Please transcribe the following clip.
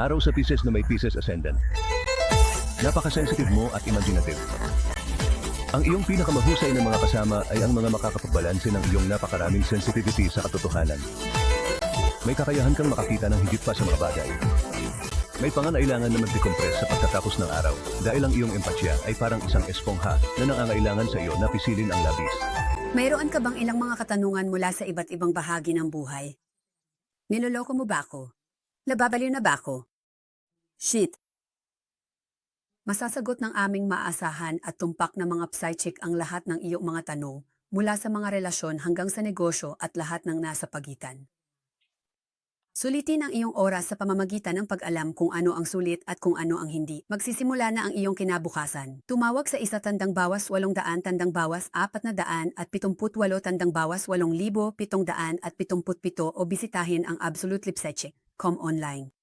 Araw sa Pisces na may Pisces Ascendant. Napaka-sensitive mo at imaginative. Ang iyong pinakamahusay na mga kasama ay ang mga makakapagbalanse ng iyong napakaraming sensitivity sa katotohanan. May kakayahan kang makakita ng higit pa sa mga bagay. May pangangailangan na mag-decompress sa pagtatapos ng araw dahil ang iyong empatya ay parang isang espongha na nangangailangan sa iyo na pisilin ang labis. Mayroon ka bang ilang mga katanungan mula sa iba't ibang bahagi ng buhay? Niloloko mo ba ako? Nababaliw na ba ako? Shit. Masasagot ng aming maasahan at tumpak na mga psychic ang lahat ng iyong mga tanong mula sa mga relasyon hanggang sa negosyo at lahat ng nasa pagitan. Sulitin ang iyong oras sa pamamagitan ng pag-alam kung ano ang sulit at kung ano ang hindi. Magsisimula na ang iyong kinabukasan. Tumawag sa isa tandang bawas walong daan tandang bawas apat na daan at pitumput walo tandang bawas walong libo pitong daan at pitumput pito o bisitahin ang Absolute Lipseche.com online.